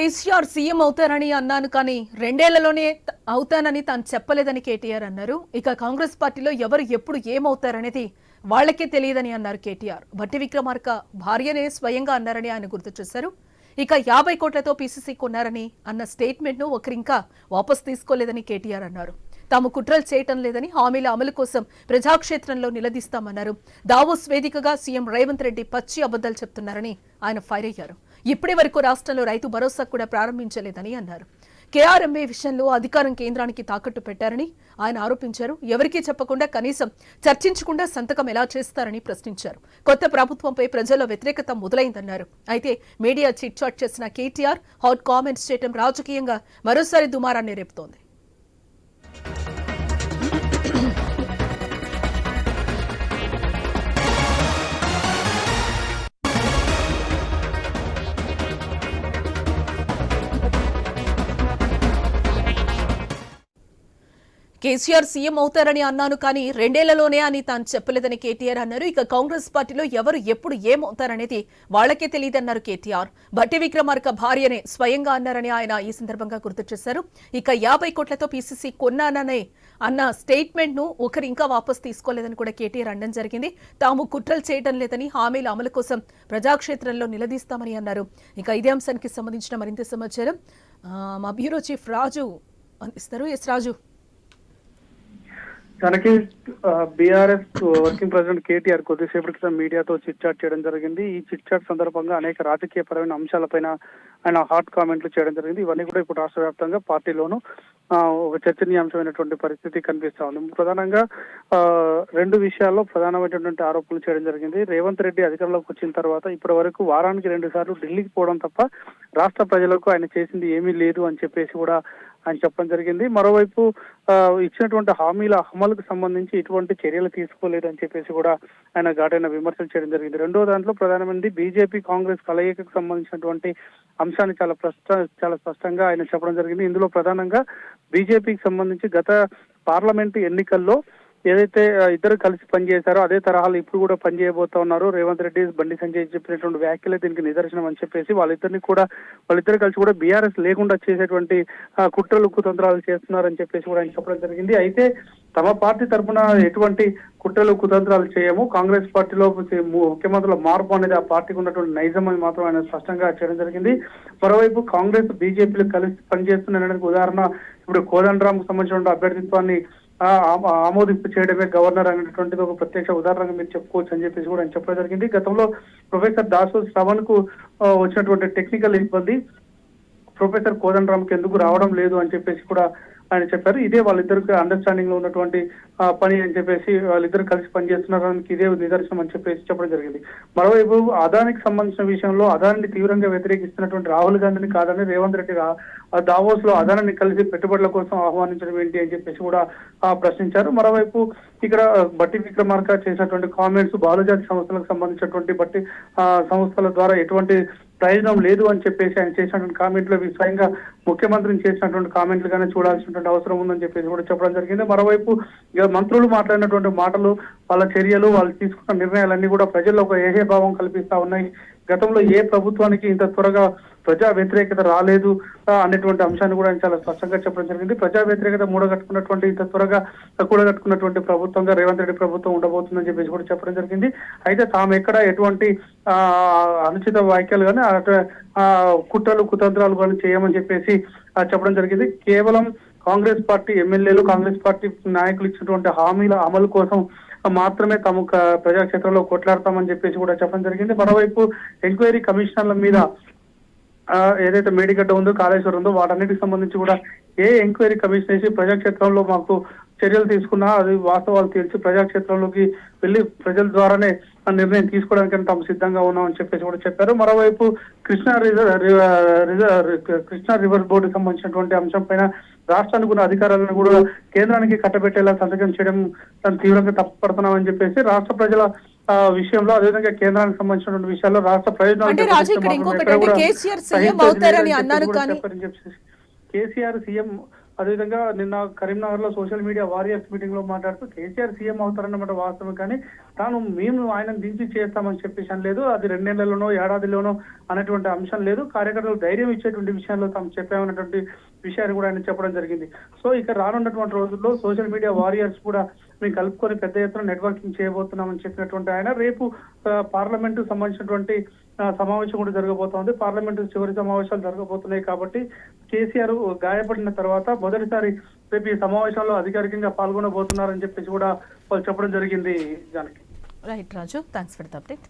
KCR CM అవుతారని అన్నాను కానీ రెండేళ్ళలోనే అవుతానని తాను చెప్పలేదని కేటీఆర్ అన్నారు. ఇక కాంగ్రెస్ పార్టీలో ఎవరు ఎప్పుడు ఏమవుతారనేది వాళ్ళకే తెలియదని అన్నారు కేటీఆర్. భట్టి విక్రమార్క భార్యనే స్వయంగా అన్నారని ఆయన గుర్తు చేశారు. ఇక యాభై కోట్లతో పీసీసీ కొన్నారని అన్న స్టేట్మెంట్ను ఒకరింకా వాపస్ తీసుకోలేదని కేటీఆర్ అన్నారు. తాము కుట్రలు చేయటం లేదని హామీల అమలు కోసం ప్రజాక్షేత్రంలో నిలదీస్తామన్నారు. దావోస్ వేదికగా సీఎం రేవంత్ రెడ్డి పచ్చి అబద్దాలు చెప్తున్నారని ఆయన ఫైర్ అయ్యారు. ఇప్పటి వరకు రాష్ట్రంలో రైతు భరోసా కూడా ప్రారంభించలేదని అన్నారు. కేఆర్ఎంఏ విషయంలో అధికారం కేంద్రానికి తాకట్టు పెట్టారని ఆయన ఆరోపించారు. ఎవరికీ చెప్పకుండా కనీసం చర్చించకుండా సంతకం ఎలా చేస్తారని ప్రశ్నించారు. కొత్త ప్రభుత్వంపై ప్రజల్లో వ్యతిరేకత మొదలైందన్నారు. అయితే మీడియా చిట్ చాట్ చేసిన కేటీఆర్ హాట్ కామెంట్స్ చేయడం రాజకీయంగా మరోసారి దుమారాన్ని రేపుతోంది. కేసీఆర్ సీఎం అవుతారని అన్నాను కానీ రెండేళ్ళలోనే అని తాను చెప్పలేదని కేటీఆర్ అన్నారు. ఇక కాంగ్రెస్ పార్టీలో ఎవరు ఎప్పుడు ఏమవుతారనేది వాళ్ళకే తెలియదన్నారు కేటీఆర్. భట్టి విక్రమార్క భార్యనే స్వయంగా అన్నారని ఆయన ఈ సందర్భంగా గుర్తు చేశారు. ఇక యాభై కోట్లతో పీసీసీ కొన్నాననే అన్న స్టేట్మెంట్ను ఒకరు ఇంకా వాపస్ తీసుకోలేదని కూడా కేటీఆర్ అనడం జరిగింది. తాము కుట్రలు చేయడం లేదని హామీల అమలు కోసం ప్రజాక్షేత్రంలో నిలదీస్తామని అన్నారు. ఇక ఇదే అంశానికి సంబంధించిన మరింత సమాచారం మా బ్యూరో చీఫ్ రాజు అందిస్తారు. ఎస్ రాజు. తనకి బీఆర్ఎస్ వర్కింగ్ ప్రెసిడెంట్ కేటీఆర్ కొద్దిసేపటి క్రితం మీడియాతో చిట్ చాట్ చేయడం జరిగింది. ఈ చిట్ చాట్ సందర్భంగా అనేక రాజకీయ పరమైన అంశాలపైన ఆయన హాట్ కామెంట్లు చేయడం జరిగింది. ఇవన్నీ కూడా ఇప్పుడు రాష్ట్ర వ్యాప్తంగా పార్టీలోనూ ఒక చర్చనీయాంశమైనటువంటి పరిస్థితి కనిపిస్తా ఉంది. ప్రధానంగా ఆ, రెండు విషయాల్లో ప్రధానమైనటువంటి ఆరోపణలు చేయడం జరిగింది. రేవంత్ రెడ్డి అధికారంలోకి వచ్చిన తర్వాత ఇప్పటి వరకు వారానికి రెండు సార్లు ఢిల్లీకి పోవడం తప్ప రాష్ట్ర ప్రజలకు ఆయన చేసింది ఏమీ లేదు అని చెప్పేసి కూడా ఆయన చెప్పడం జరిగింది. మరోవైపు ఇచ్చినటువంటి హామీల అమలుకు సంబంధించి ఎటువంటి చర్యలు తీసుకోలేదు అని చెప్పేసి కూడా ఆయన ఘాటైన విమర్శలు చేయడం జరిగింది. రెండో దాంట్లో ప్రధానమంత్రి బీజేపీ కాంగ్రెస్ కలయికకు సంబంధించినటువంటి అంశాన్ని చాలా ప్రస్త చాలా స్పష్టంగా ఆయన చెప్పడం జరిగింది. ఇందులో ప్రధానంగా బీజేపీకి సంబంధించి గత పార్లమెంటు ఎన్నికల్లో ఏదైతే ఇద్దరు కలిసి పనిచేశారో అదే తరహాలో ఇప్పుడు కూడా పనిచేయబోతా ఉన్నారు. రేవంత్ రెడ్డి బండి సంజయ్ చెప్పినటువంటి వ్యాఖ్యలే దీనికి నిదర్శనం అని చెప్పేసి వాళ్ళిద్దరిని కూడా వాళ్ళిద్దరు కలిసి కూడా బీఆర్ఎస్ లేకుండా చేసేటువంటి ఆ, కుట్రలు కుతంత్రాలు చేస్తున్నారని చెప్పేసి కూడా ఆయన చెప్పడం జరిగింది. అయితే తమ పార్టీ తరఫున ఎటువంటి కుట్రలు కుతంత్రాలు చేయము. కాంగ్రెస్ పార్టీలో ముఖ్యమంత్రుల మార్పు అనేది ఆ పార్టీకి ఉన్నటువంటి నైజం అని మాత్రం ఆయన స్పష్టంగా చేయడం జరిగింది. మరోవైపు కాంగ్రెస్ బీజేపీలు కలిసి పనిచేస్తున్న ఉదాహరణ ఇప్పుడు కోదండరామ్ సంబంధించిన అభ్యర్థిత్వాన్ని ఆమోదింపు చేయడమే గవర్నర్ అనేటువంటిది ఒక ప్రత్యక్ష ఉదాహరణగా మీరు చెప్పుకోవచ్చు అని చెప్పేసి కూడా ఆయన చెప్పడం జరిగింది. గతంలో ప్రొఫెసర్ దాసు శ్రవణ్కు వచ్చినటువంటి టెక్నికల్ ఇబ్బంది ప్రొఫెసర్ కోదండరామ్కి ఎందుకు రావడం లేదు అని చెప్పేసి కూడా ఆయన చెప్పారు ఇదే వాళ్ళిద్దరికి అండర్స్టాండింగ్లో ఉన్నటువంటి పని అని చెప్పేసి వాళ్ళిద్దరు కలిసి పనిచేస్తున్నారానికి ఇదే నిదర్శనం అని చెప్పేసి చెప్పడం జరిగింది. మరోవైపు అదానికి సంబంధించిన విషయంలో అదానిని తీవ్రంగా వ్యతిరేకిస్తున్నటువంటి రాహుల్ గాంధీని కాదని రేవంత్ రెడ్డి దావోస్లో అదానాన్ని కలిసి పెట్టుబడుల కోసం ఆహ్వానించడం ఏంటి అని చెప్పేసి కూడా ప్రశ్నించారు. మరోవైపు ఇక్కడ బట్టి విక్రమార్క చేసినటువంటి కామెంట్స్ బాలుజాతి సంస్థలకు సంబంధించినటువంటి బట్టి సంస్థల ద్వారా ఎటువంటి ప్రయోజనం లేదు అని చెప్పేసి ఆయన చేసినటువంటి కామెంట్లు అవి స్వయంగా ముఖ్యమంత్రిని చేసినటువంటి కామెంట్లుగానే చూడాల్సినటువంటి అవసరం ఉందని చెప్పేసి కూడా చెప్పడం జరిగింది. మరోవైపు మంత్రులు మాట్లాడినటువంటి మాటలు వాళ్ళ చర్యలు వాళ్ళు తీసుకున్న నిర్ణయాలన్నీ కూడా ప్రజల్లో ఒక ఏహే భావం కల్పిస్తా ఉన్నాయి. గతంలో ఏ ప్రభుత్వానికి ఇంత త్వరగా ప్రజా వ్యతిరేకత రాలేదు అనేటువంటి అంశాన్ని కూడా ఆయన చాలా స్పష్టంగా చెప్పడం జరిగింది. ప్రజా వ్యతిరేకత మూడగట్టుకున్నటువంటి ఇంత త్వరగా కూడగట్టుకున్నటువంటి ప్రభుత్వంగా రేవంత్ రెడ్డి ప్రభుత్వం ఉండబోతుందని చెప్పేసి కూడా చెప్పడం జరిగింది. అయితే తాము ఎక్కడ ఎటువంటి అనుచిత వ్యాఖ్యలు కానీ కుట్రలు కుతంత్రాలు కానీ చేయమని చెప్పేసి చెప్పడం జరిగింది. కేవలం కాంగ్రెస్ పార్టీ ఎమ్మెల్యేలు కాంగ్రెస్ పార్టీ నాయకులు ఇచ్చినటువంటి హామీల అమలు కోసం మాత్రమే తమ ప్రజాక్షేత్రంలో కొట్లాడతామని చెప్పేసి కూడా చెప్పడం జరిగింది. మరోవైపు ఎంక్వైరీ కమిషనర్ల మీద ఏదైతే మేడిగడ్డ ఉందో కాళేశ్వరం ఉందో వాటన్నిటికి సంబంధించి కూడా ఏ ఎంక్వైరీ కమిషన్ వేసి ప్రజాక్షేత్రంలో మాకు చర్యలు తీసుకున్నా అది వాస్తవాలు తెలిసి ప్రజాక్షేత్రంలోకి వెళ్ళి ప్రజల ద్వారానే నిర్ణయం తీసుకోవడానికి తాము సిద్ధంగా ఉన్నామని చెప్పేసి కూడా చెప్పారు. మరోవైపు కృష్ణా రిజర్ రిజర్ కృష్ణా రివర్ బోర్డుకి సంబంధించినటువంటి అంశం పైన రాష్ట్రానికి ఉన్న అధికారాలను కూడా కేంద్రానికి కట్టబెట్టేలా సంతకం చేయడం తను తీవ్రంగా తప్పుపడుతున్నామని చెప్పేసి రాష్ట్ర ప్రజల విషయంలో అదేవిధంగా కేంద్రానికి సంబంధించినటువంటి విషయాల్లో రాష్ట్ర ప్రయోజనాలు కేసీఆర్ సీఎం అవుతారని అన్నారు కానీ కేసీఆర్ సీఎం అదేవిధంగా నిన్న కరీంనగర్లో సోషల్ మీడియా వారియర్స్ మీటింగ్లో మాట్లాడుతూ కేసీఆర్ సీఎం అవుతారన్నమాట వాస్తవం కానీ తాను మేము ఆయన దించి చేస్తామని చెప్పేసి అనలేదు అది రెండేళ్ళలోనో ఏడాదిలోనో అనేటువంటి అంశం లేదు. కార్యకర్తలు ధైర్యం ఇచ్చేటువంటి విషయంలో తాము చెప్పామన్నటువంటి విషయాన్ని కూడా ఆయన చెప్పడం జరిగింది. సో ఇక రానున్నటువంటి రోజుల్లో సోషల్ మీడియా వారియర్స్ కూడా మేము కలుపుకొని పెద్ద ఎత్తున నెట్వర్కింగ్ చేయబోతున్నామని చెప్పినటువంటి ఆయన. రేపు పార్లమెంట్ పార్లమెంటు సంబంధించినటువంటి సమావేశం కూడా జరగబోతోంది. పార్లమెంటు చివరి సమావేశాలు జరగబోతున్నాయి కాబట్టి కేసీఆర్ గాయపడిన తర్వాత మొదటిసారి రేపు ఈ సమావేశంలో అధికారికంగా పాల్గొనబోతున్నారని చెప్పేసి కూడా వాళ్ళు చెప్పడం జరిగింది దానికి right Raju thanks for the update